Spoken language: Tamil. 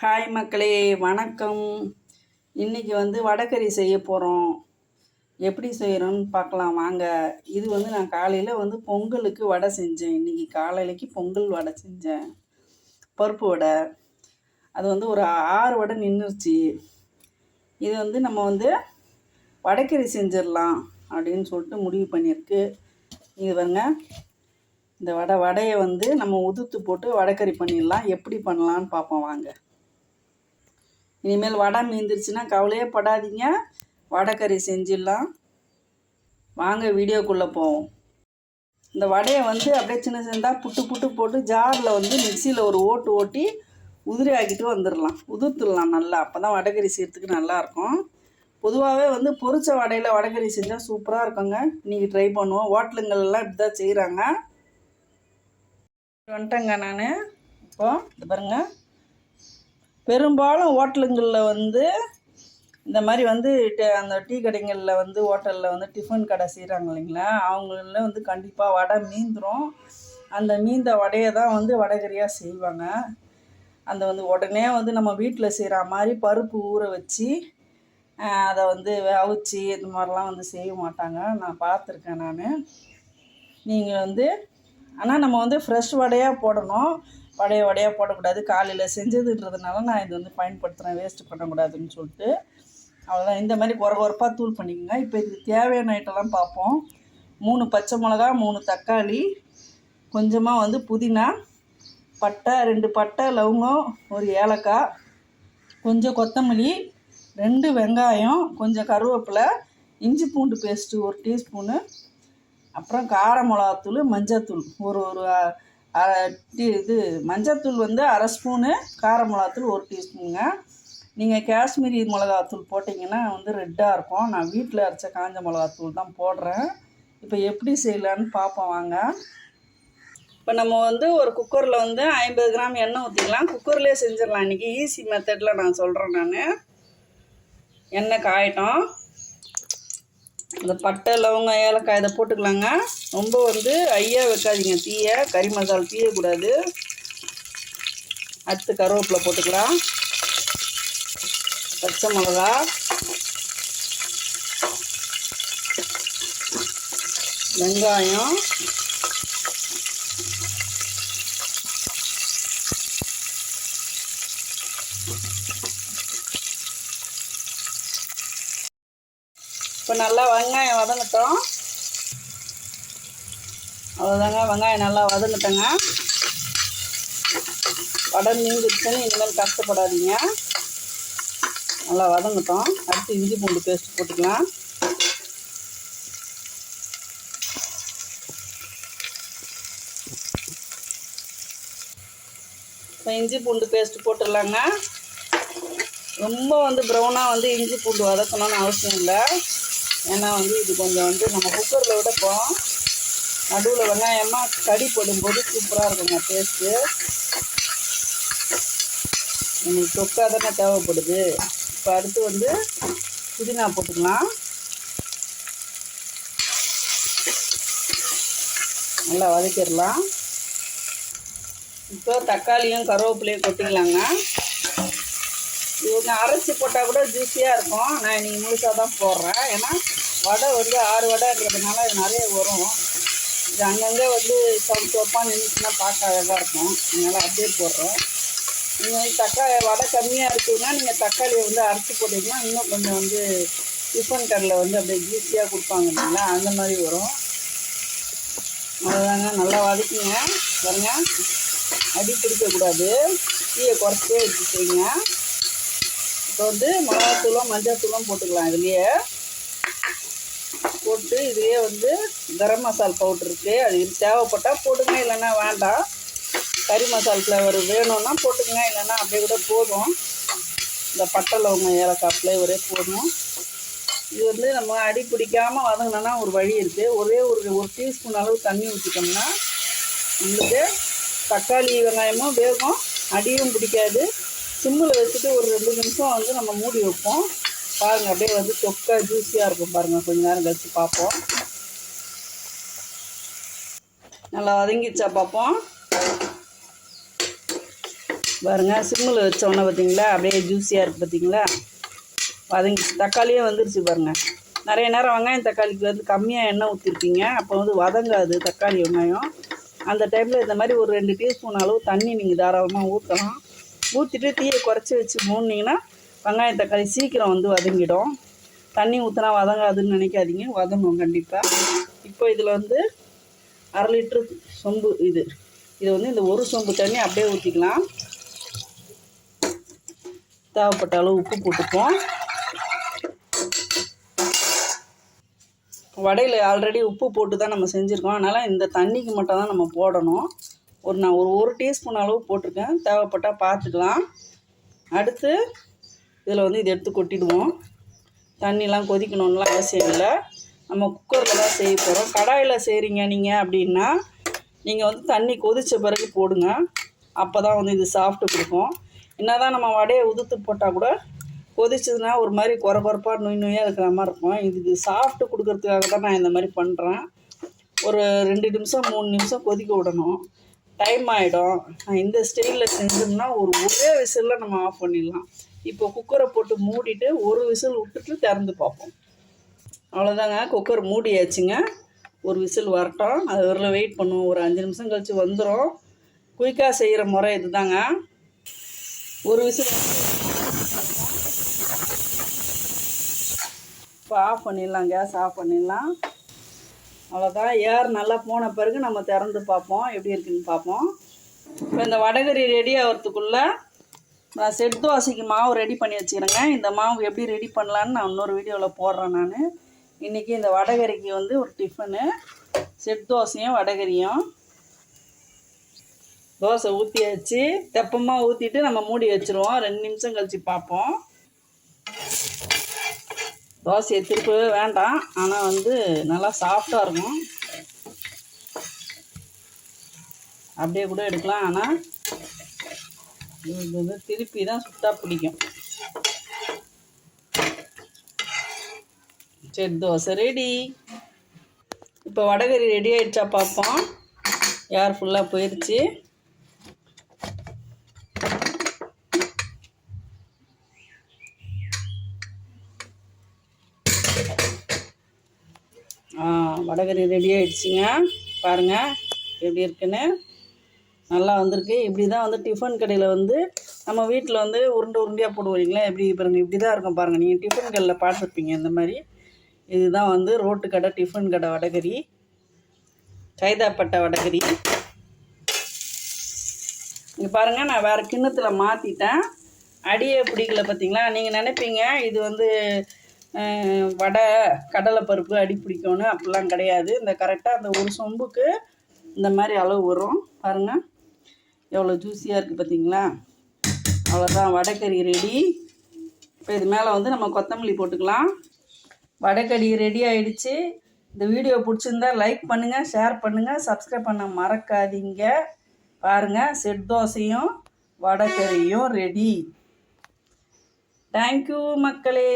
ஹாய் மக்களே வணக்கம். இன்றைக்கி வந்து வடைக்கறி செய்ய போகிறோம் எப்படி செய்கிறோன்னு பார்க்கலாம். வாங்க இது வந்து நான் காலையில் வந்து பொங்கலுக்கு வடை செஞ்சேன். இன்றைக்கி காலையிலக்கு பொங்கல் வடை செஞ்சேன். பருப்பு வடை. அது வந்து ஒரு ஆறு வடை நின்றுச்சு இது வந்து நம்ம வந்து வடைக்கறி செஞ்சிடலாம் அப்படின்னு சொல்லிட்டு முடிவு பண்ணியிருக்கு. இது பாருங்க. இந்த வடை வடையை வந்து நம்ம உதுத்து போட்டு வடைக்கறி பண்ணிடலாம். எப்படி பண்ணலான்னு பார்ப்போம். வாங்க. இனிமேல் வடை மீந்துருச்சுன்னா கவலையே படாதீங்க. வடைக்கறி செஞ்சிடலாம். வாங்க வீடியோக்குள்ளே போவோம். இந்த வடையை வந்து அப்படியே சின்ன சின்னதாக புட்டு புட்டு போட்டு ஜாரில் வந்து மிக்சியில் ஒரு ஓட்டு ஓட்டி உதிரி ஆக்கிட்டு வந்துடலாம். உதிர்த்துடலாம் நல்லா. அப்போ தான் வடைக்கறி செய்கிறதுக்கு நல்லாயிருக்கும் பொதுவாகவே வந்து பொரிச்ச வடையில் வடைக்கறி செஞ்சால் சூப்பராக இருக்குங்க. இன்றைக்கி ட்ரை பண்ணுவோம். ஹோட்டலுங்கள்லாம் இப்படி தான் செய்கிறாங்க வந்துட்டேங்க நான். இப்போ இது பாருங்கள் பெரும்பாலும் ஹோட்டலுங்களில் வந்து இந்த மாதிரி வந்து அந்த டீ கடைங்களில் வந்து ஹோட்டலில் வந்து டிஃபன் கடை செய்கிறாங்க இல்லைங்களா? அவங்கள வந்து கண்டிப்பாக வடை மீந்துடும் அந்த மீந்த வடையை தான் வந்து வடகரியாக செய்வாங்க. அந்த வந்து உடனே வந்து நம்ம வீட்டில் செய்கிற மாதிரி பருப்பு ஊற வச்சு அதை வந்து அவிச்சு இந்த மாதிரிலாம் வந்து செய்ய மாட்டாங்க. நான் பார்த்துருக்கேன் நான். நீங்கள் வந்து ஆனால் நம்ம வந்து ஃப்ரெஷ் வடையாக போடணும். வடைய வடையாக போடக்கூடாது. காலையில் செஞ்சதுன்றதுனால நான் இது வந்து பயன்படுத்துகிறேன் வேஸ்ட்டு பண்ணக்கூடாதுன்னு சொல்லிட்டு. அவ்வளோதான் இந்த மாதிரி குறை குறப்பாக தூள் பண்ணிக்கோங்க. இப்போ இதுக்கு தேவையான ஐட்டம்லாம் பார்ப்போம். மூணு பச்சை மிளகா மூணு தக்காளி கொஞ்சமாக வந்து புதினா பட்டை ரெண்டு பட்டை லவங்கம் ஒரு ஏலக்காய் கொஞ்சம் கொத்தமல்லி ரெண்டு வெங்காயம் கொஞ்சம் கருவேப்பிலை இஞ்சி பூண்டு பேஸ்ட்டு ஒரு டீஸ்பூனு அப்புறம் கார மிளகாத்தூள் மஞ்சத்தூள் ஒரு ஒரு இது மஞ்சத்தூள் வந்து அரை ஸ்பூனு கார மிளகாத்தூள் ஒரு டீஸ்பூனுங்க. நீங்கள் காஷ்மீரி மிளகாத்தூள் போட்டிங்கன்னா வந்து ரெட்டாக இருக்கும். நான் வீட்டில் அரைச்ச காஞ்ச மிளகாத்தூள் தான் போடுறேன். இப்போ எப்படி செய்யலான்னு பார்ப்போம் வாங்க. இப்போ நம்ம வந்து ஒரு குக்கரில் வந்து ஐம்பது கிராம் எண்ணெய் ஊற்றிக்கலாம் குக்கர்லேயே செஞ்சிடலாம். இன்றைக்கி ஈஸி மெத்தடில் நான் சொல்கிறேன் நான். எண்ணெய் காயட்டும். இந்த பட்டை லவங்கம் ஏலக்காய் இதை போட்டுக்கலாங்க. ரொம்ப வந்து ஐயா வைக்காதீங்க. தீயை கறி மசாலா தீயக்கூடாது. அடுத்து கருவேப்பிலை போட்டுக்கலாம். பச்சை மிளகா. வெங்காயம். இப்போ நல்லா வெங்காயம் வதங்கட்டும். அவ்வளோதாங்க வெங்காயம் நல்லா வதங்கட்டங்க. வடை நீங்கிடுச்சுன்னு இனிமேல் கஷ்டப்படாதீங்க. நல்லா வதங்கட்டும். அடுத்து இஞ்சி பூண்டு பேஸ்ட் போட்டுக்கலாம். இப்போ இஞ்சி பூண்டு பேஸ்ட் போட்டுடலாங்க. ரொம்ப வந்து ப்ரௌனாக வந்து இஞ்சி பூண்டு வதக்கணும்னு அவசியம் இல்லை. ஏன்னா வந்து இது கொஞ்சம் வந்து நம்ம குக்கரில் விடப்போம் நடுவில் வெங்காயமாக கடி போடும்போது சூப்பராக இருக்குங்க டேஸ்ட்டு நம்மளுக்கு தொக்கா தானே தேவைப்படுது? இப்போ அடுத்து வந்து புதினா போட்டுக்கலாம். நல்லா வதக்கிடலாம். இப்போ தக்காளியும் கருவேப்பிலையும் கொட்டிக்கலாங்க. இவங்க கொஞ்சம் அரைச்சி போட்டால் கூட ஜூஸியாக இருக்கும். நான் இன்றைக்கி முழுசாக தான் போடுறேன். ஏன்னா வடை வந்து ஆறு வடைன்றதுனால இது நிறைய வரும். இது அங்கங்கே வந்து சவுப் சோப்பாக நின்றுச்சுன்னா பார்க்க அழகாக இருக்கும். அதனால் அப்படியே போடுறோம் நீங்கள் வந்து தக்காளி வடை கம்மியாக இருக்குதுன்னா நீங்கள் தக்காளியை வந்து அரைச்சி போட்டிங்கன்னா இன்னும் கொஞ்சம் வந்து டிஃபன் கடையில் வந்து அப்படியே ஜூஸியாக கொடுப்பாங்க இல்லைங்களா? அந்த மாதிரி வரும். அவ்வளோதாங்க நல்லா வதக்கிங்க. பாருங்க. அடி பிடிக்கக்கூடாது. தீயை குறைச்சே வச்சுக்கிறீங்க. செய்யுங்க இப்போ வந்து மிளகாத்தூளும் மஞ்சள்தூளும் போட்டுக்கலாம். இதுலேயே போட்டு இதுலேயே வந்து கரம் மசால் பவுட்ரு இருக்குது அது தேவைப்பட்டால் போடுங்க இல்லைன்னா வேண்டாம். கறி மசால் ஃப்ளேவர் வேணும்னா போட்டுக்கங்க இல்லைன்னா அப்படியே கூட போதும். இந்த பட்டை லவங்க ஏலக்காய் ஃப்ளேவரே போதும். இது வந்து நம்ம அடி பிடிக்காமல் வதங்கினோன்னா ஒரு வழி இருக்குது ஒரே ஒரு ஒரு டீஸ்பூன் அளவு தண்ணி ஊற்றிட்டோம்னா நம்மளுக்கு தக்காளி வெங்காயமும் வேகும். அடியும் பிடிக்காது. சிம்மில் வச்சுட்டு ஒரு ரெண்டு நிமிஷம் வந்து நம்ம மூடி வைப்போம். பாருங்கள் அப்படியே வந்து தொக்கை ஜூஸியாக இருக்கும் பாருங்கள் கொஞ்ச நேரம் கழித்து பார்ப்போம். நல்லா வதங்கிச்சா பார்ப்போம். பாருங்க சிம்மில் வச்சோன்னே பார்த்தீங்களா அப்படியே ஜூஸியாக இருக்குது பார்த்தீங்களா? வதங்கி தக்காளியே வந்துருச்சு பாருங்கள் நிறைய நேரம் வெங்காயம் தக்காளிக்கு வந்து கம்மியாக எண்ணெய் ஊற்றிருப்பீங்க அப்போ வந்து வதங்காது தக்காளி வெங்காயம். அந்த டைமில் இந்த மாதிரி ஒரு ரெண்டு டீஸ்பூன் அளவு தண்ணி நீங்கள் தாராளமாக ஊற்றலாம் ஊற்றிட்டு தீயை குறைச்சி வச்சு மூடினீங்கன்னா வெங்காயம் தக்காளி சீக்கிரம் வந்து வதங்கிடும். தண்ணி ஊற்றினா வதங்காதுன்னு நினைக்காதீங்க. வதங்கும் கண்டிப்பாக இப்போ இதில் வந்து அரை லிட்ரு சொம்பு இது. இது வந்து இந்த ஒரு சொம்பு தண்ணி அப்படியே ஊற்றிக்கலாம் தேவைப்பட்ட அளவு உப்பு போட்டுப்போம் வடையில் ஆல்ரெடி உப்பு போட்டு தான் நம்ம செஞ்சுருக்கோம். அதனால் இந்த தண்ணிக்கு மட்டும் தான் நம்ம போடணும். ஒரு நான் ஒரு ஒரு டீஸ்பூன் அளவு போட்டிருக்கேன். தேவைப்பட்டால் பார்த்துக்கலாம். அடுத்து இதில் வந்து இதை எடுத்து கொட்டிடுவோம். தண்ணிலாம் கொதிக்கணும்லாம் அவசியம் இல்லை. நம்ம குக்கரில் தான் செய்ய போகிறோம் கடாயில் செய்கிறீங்க நீங்கள் அப்படின்னா நீங்கள் வந்து தண்ணி கொதித்த பிறகு போடுங்க. அப்போ தான் வந்து இது சாஃப்ட்டு கொடுக்கும். என்ன தான் நம்ம வடையை உதுத்து போட்டால் கூட கொதிச்சதுன்னா ஒரு மாதிரி குறை குறைப்பாக நுய் நொய்யாக இருக்கிற மாதிரி இருக்கும். இதுக்கு சாஃப்ட்டு கொடுக்கறதுக்காக தான் நான் இந்த மாதிரி பண்ணுறேன் ஒரு ரெண்டு நிமிஷம் மூணு நிமிஷம் கொதிக்க விடணும். டைம் ஆகிடும் இந்த ஸ்டைலில் செஞ்சோம்னா ஒரு ஒரே விசிலில் நம்ம ஆஃப் பண்ணிடலாம். இப்போ குக்கரை போட்டு மூடிட்டு ஒரு விசில் விட்டுட்டு திறந்து பார்ப்போம். அவ்வளோதாங்க குக்கர் மூடியாச்சுங்க. ஒரு விசில் வரட்டும். அது வரல வெயிட் பண்ணுவோம். ஒரு அஞ்சு நிமிஷம் கழித்து வந்துடும் குயிக்காக செய்கிற முறை இதுதாங்க. ஒரு விசில் இப்போ ஆஃப் பண்ணிடலாம். கேஸ் ஆஃப் பண்ணிடலாம். அவ்வளோதான் ஏர் நல்லா போன பிறகு நம்ம திறந்து பார்ப்போம். எப்படி இருக்குன்னு பார்ப்போம். இப்போ இந்த வடகரி ரெடி ஆகிறதுக்குள்ளே நான் செட் தோசைக்கு மாவு ரெடி பண்ணி வச்சுக்கிறேங்க. இந்த மாவு எப்படி ரெடி பண்ணலான்னு நான் இன்னொரு வீடியோவில் போடுறேன் நான். இன்றைக்கி இந்த வடகரிக்கு வந்து ஒரு டிஃபனு செட் தோசையும் வடகரியும். தோசை ஊற்றியாச்சு தெப்பமாக ஊற்றிட்டு நம்ம மூடி வச்சுருவோம். ரெண்டு நிமிஷம் கழித்து பார்ப்போம். தோசையை திருப்பவே வேண்டாம். ஆனால் வந்து நல்லா சாஃப்டாக இருக்கும். அப்படியே கூட எடுக்கலாம். ஆனால் இது வந்து திருப்பி தான் சுத்தாக பிடிக்கும். சரி தோசை ரெடி இப்போ வடகறி ரெடி ஆயிடுச்சா பார்ப்போம் யார் ஃபுல்லாக போயிடுச்சு ஆ ரெடி ஆயிடுச்சுங்க. பாருங்கள் எப்படி இருக்குன்னு. நல்லா வந்திருக்கு. இப்படி தான் வந்து டிஃபன் கடையில் வந்து நம்ம வீட்டில் வந்து உருண்டை உருண்டையாக போடுவீங்களா எப்படி பாருங்கள் இப்படி தான் இருக்கும் பாருங்கள் நீங்கள் டிஃபன் கடையில் பார்த்துருப்பீங்க இந்த மாதிரி. இதுதான் வந்து ரோட்டு கடை டிஃபன் கடை வடகரி. கைதாப்பட்ட வடகறி இங்கே பாருங்கள் நான் வேறு கிண்ணத்தில் மாற்றிட்டேன் அடியே பிடிக்கல பார்த்தீங்களா நீங்கள் நினைப்பீங்க இது வந்து வடை கடலைப்பருப்பு அடி பிடிக்கணும் அப்படிலாம் கிடையாது. இந்த கரெக்டாக அந்த ஒரு சொம்புக்கு இந்த மாதிரி அளவு வரும். பாருங்கள் எவ்வளோ ஜூஸியாக இருக்குது பார்த்தீங்களா அவ்வளோதான் வடைக்கறி ரெடி இப்போ இது மேலே வந்து நம்ம கொத்தமல்லி போட்டுக்கலாம். வடைக்கறி ரெடி ஆயிடுச்சு. இந்த வீடியோ பிடிச்சிருந்தா லைக் பண்ணுங்கள் ஷேர் பண்ணுங்கள் சப்ஸ்கிரைப் பண்ண மறக்காதீங்க. பாருங்கள் செட் தோசையும் வடைக்கறியும் ரெடி தேங்க்யூ மக்களே.